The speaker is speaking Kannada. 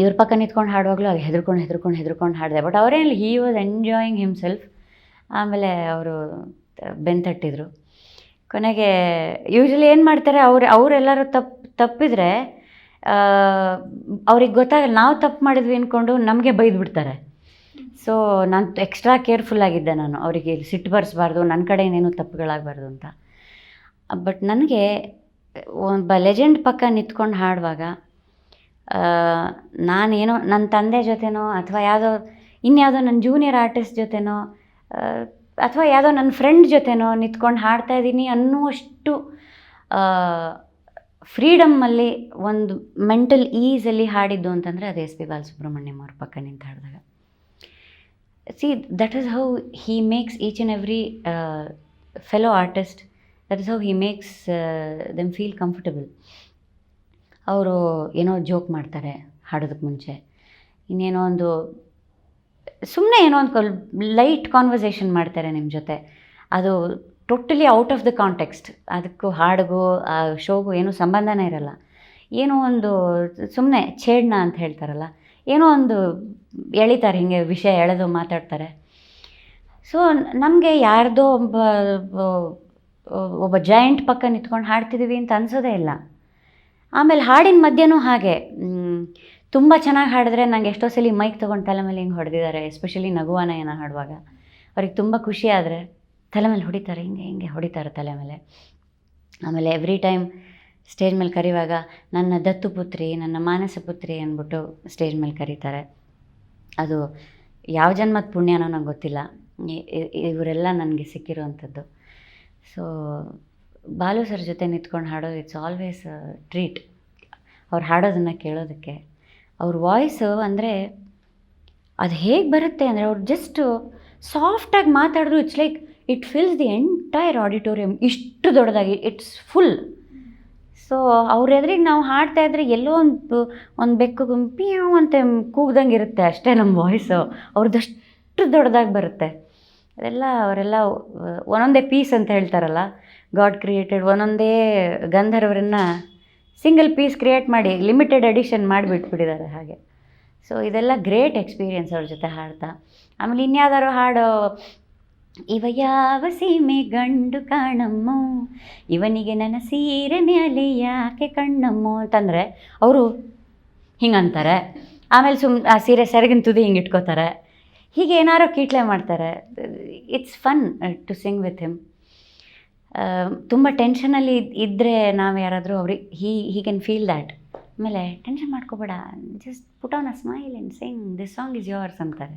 ಇವ್ರ ಪಕ್ಕ ನಿಂತ್ಕೊಂಡು ಹಾಡುವಾಗಲೂ ಅದು ಹೆದರ್ಕೊಂಡು ಹೆದರ್ಕೊಂಡು ಹೆದರ್ಕೊಂಡು ಹಾಡಿದೆ. ಬಟ್ ಅವರೇನು ಹಿ ವಾಸ್ ಎಂಜಾಯಿಂಗ್ ಹಿಮ್ಸೆಲ್ಫ್ ಆಮೇಲೆ ಅವರು ಬೆಂತಟ್ಟಿದ್ರು ಕೊನೆಗೆ ಯೂಶ್ವಲಿ ಏನು ಮಾಡ್ತಾರೆ, ಅವ್ರು, ಅವರೆಲ್ಲರೂ ತಪ್ಪು ತಪ್ಪಿದರೆ ಅವ್ರಿಗೆ ಗೊತ್ತಾಗಲ್ಲ, ನಾವು ತಪ್ಪು ಮಾಡಿದ್ವಿ ಅಂದ್ಕೊಂಡು ನಮಗೆ ಬೈದು ಬಿಡ್ತಾರೆ. ಸೊ ನಾನು ಎಕ್ಸ್ಟ್ರಾ ಕೇರ್ಫುಲ್ ಆಗಿದ್ದೆ ನಾನು. ಅವರಿಗೆ ಸಿಟ್ಟು ಬರೆಸಬಾರ್ದು ನನ್ನ ಕಡೆ ಏನೇನು ತಪ್ಪುಗಳಾಗಬಾರ್ದು ಅಂತ. ಬಟ್ ನನಗೆ ಒಬ್ಬ ಲೆಜೆಂಡ್ ಪಕ್ಕ ನಿಂತ್ಕೊಂಡು ಹಾಡುವಾಗ ನಾನೇನೋ ನನ್ನ ತಂದೆ ಜೊತೆನೋ ಅಥವಾ ಯಾವುದೋ, ಇನ್ಯಾವುದೋ ನನ್ನ ಜೂನಿಯರ್ ಆರ್ಟಿಸ್ಟ್ ಜೊತೆನೋ ಅಥವಾ ಯಾವುದೋ ನನ್ನ ಫ್ರೆಂಡ್ ಜೊತೆನೋ ನಿಂತ್ಕೊಂಡು ಹಾಡ್ತಾ ಇದ್ದೀನಿ ಅನ್ನುವಷ್ಟು ಫ್ರೀಡಮ್ಮಲ್ಲಿ ಒಂದು ಮೆಂಟಲ್ ಈಸಲ್ಲಿ ಹಾಡಿದ್ದು ಅಂತಂದರೆ ಅದು ಎಸ್ ಪಿ ಬಾಲಸುಬ್ರಹ್ಮಣ್ಯಂ ಅವ್ರ ಪಕ್ಕ ನಿಂತು ಹಾಡಿದಾಗ see that is how he makes each and every fellow artist that is how he makes them feel comfortable ಅವರು ಏನೋ ಜೋಕ್ ಮಾಡ್ತಾರೆ ಹಾಡೋದಕ್ಕೆ ಮುಂಚೆ. ಇನ್ನೇನೋ ಒಂದು ಸುಮ್ಮನೆ ಏನೋ ಒಂದು ಲೈಟ್ ಕಾನ್ವರ್ಸೇಷನ್ ಮಾಡ್ತಾರೆ ನಿಮ್ಮ ಜೊತೆ. ಅದು totally out of the context. ಅದಕ್ಕೂ ಹಾಡಿಗೂ, ಆ ಶೋಗೂ ಏನೂ ಸಂಬಂಧನೇ ಇರಲ್ಲ. ಏನೋ ಒಂದು ಸುಮ್ಮನೆ ಛೇಡ್ನ ಅಂತ ಹೇಳ್ತಾರಲ್ಲ. ಏನೋ ಒಂದು ಎಳಿತಾರೆ, ಹಿಂಗೆ ವಿಷಯ ಎಳೆದು ಮಾತಾಡ್ತಾರೆ. ಸೊ, ನಮಗೆ ಯಾರ್ದೋ ಒಬ್ಬ ಒಬ್ಬ ಜಾಯಿಂಟ್ ಪಕ್ಕ ನಿಂತ್ಕೊಂಡು ಹಾಡ್ತಿದ್ದೀವಿ ಅಂತ ಅನ್ಸೋದೇ ಇಲ್ಲ. ಆಮೇಲೆ ಹಾಡಿನ ಮಧ್ಯನೂ ಹಾಗೆ. ತುಂಬ ಚೆನ್ನಾಗಿ ಹಾಡಿದ್ರೆ ನಂಗೆ ಎಷ್ಟೋ ಸಲ ಮೈಕ್ ತೊಗೊಂಡು ತಲೆ ಮೇಲೆ ಹಿಂಗೆ ಹೊಡೆದಿದ್ದಾರೆ ಎಸ್ಪೆಷಲಿ ನಗುವಾನ ಏನೋ ಹಾಡುವಾಗ. ಅವ್ರಿಗೆ ತುಂಬ ಖುಷಿ ಆದರೆ ತಲೆ ಮೇಲೆ ಹೊಡಿತಾರೆ, ಹಿಂಗೆ ಹಿಂಗೆ ಹೊಡಿತಾರೆ ತಲೆ ಮೇಲೆ. ಆಮೇಲೆ ಎವ್ರಿ ಟೈಮ್ ಸ್ಟೇಜ್ ಮೇಲೆ ಕರೆಯುವಾಗ ನನ್ನ ದತ್ತು ಪುತ್ರಿ, ನನ್ನ ಮಾನಸ ಪುತ್ರಿ ಅಂದ್ಬಿಟ್ಟು ಸ್ಟೇಜ್ ಮೇಲೆ ಕರೀತಾರೆ. ಅದು ಯಾವ ಜನ್ಮದ ಪುಣ್ಯನೋ ನಂಗೆ ಗೊತ್ತಿಲ್ಲ. ಇವರೆಲ್ಲ ನನಗೆ ಸಿಕ್ಕಿರುವಂಥದ್ದು. ಸೊ ಬಾಲು ಸರ್ ಜೊತೆ ನಿಂತ್ಕೊಂಡು ಹಾಡೋದು ಇಟ್ಸ್ ಆಲ್ವೇಸ್ ಟ್ರೀಟ್ ಅವ್ರು ಹಾಡೋದನ್ನು ಕೇಳೋದಕ್ಕೆ. ಅವ್ರ ವಾಯ್ಸ್ ಅಂದರೆ ಅದು ಹೇಗೆ ಬರುತ್ತೆ ಅಂದರೆ ಅವ್ರು ಜಸ್ಟು ಸಾಫ್ಟಾಗಿ ಮಾತಾಡಿದ್ರು it's like it fills the entire auditorium ಇಷ್ಟು ದೊಡ್ಡದಾಗಿ ಇಟ್ಸ್ ಫುಲ್ ಸೊ ಅವ್ರ ಎದುರಿಗೆ ನಾವು ಹಾಡ್ತಾ ಇದ್ರೆ ಎಲ್ಲೋ ಒಂದು ಒಂದು ಬೆಕ್ಕು ಗುಂಪಿಯೋ ಅಂತ ಕೂಗ್ದಂಗೆ ಇರುತ್ತೆ ಅಷ್ಟೇ ನಮ್ಮ ವಾಯ್ಸು ಅವ್ರದ್ದಷ್ಟು ದೊಡ್ಡದಾಗಿ ಬರುತ್ತೆ. ಅದೆಲ್ಲ ಅವರೆಲ್ಲ, ಒಂದೊಂದೇ ಪೀಸ್ ಅಂತ ಹೇಳ್ತಾರಲ್ಲ ಗಾಡ್ ಕ್ರಿಯೇಟೆಡ್ ಒಂದೊಂದೇ ಗಂಧರ್ವರನ್ನು ಸಿಂಗಲ್ ಪೀಸ್ ಕ್ರಿಯೇಟ್ ಮಾಡಿ ಲಿಮಿಟೆಡ್ ಎಡಿಷನ್ ಮಾಡಿಬಿಟ್ಬಿಟ್ಟಿದ್ದಾರೆ ಹಾಗೆ. ಸೊ ಇದೆಲ್ಲ ಗ್ರೇಟ್ ಎಕ್ಸ್ಪೀರಿಯೆನ್ಸ್ ಅವ್ರ ಜೊತೆ ಹಾಡ್ತಾ. ಆಮೇಲೆ ಇನ್ಯಾವ್ದಾದ್ರು ಹಾಡು, ಇವ ಯಾವ ಸೀಮೆ ಗಂಡು ಕಾಣಮ್ಮೋ, ಇವನಿಗೆ ನನ್ನ ಸೀರೆ ಮೇಲೆ ಯಾಕೆ ಕಣ್ಣಮ್ಮೋ ಅಂತಂದರೆ, ಅವರು ಹಿಂಗಂತಾರೆ. ಆಮೇಲೆ ಸುಮ್, ಆ ಸೀರೆ ಸೆರಗಿನ ತುದಿ ಹಿಂಗೆ ಇಟ್ಕೋತಾರೆ ಹೀಗೆ ಏನಾರೋ ಕೀಟ್ಲೆ ಮಾಡ್ತಾರೆ. It's fun to sing with him ತುಂಬ ಟೆನ್ಷನಲ್ಲಿ ಇದ್ದರೆ ನಾವು ಯಾರಾದರೂ ಅವ್ರಿಗೆ he he can feel that ಆಮೇಲೆ ಟೆನ್ಷನ್ ಮಾಡ್ಕೋಬೇಡ just put on a smile and sing this song is yours ಅಂತಾರೆ.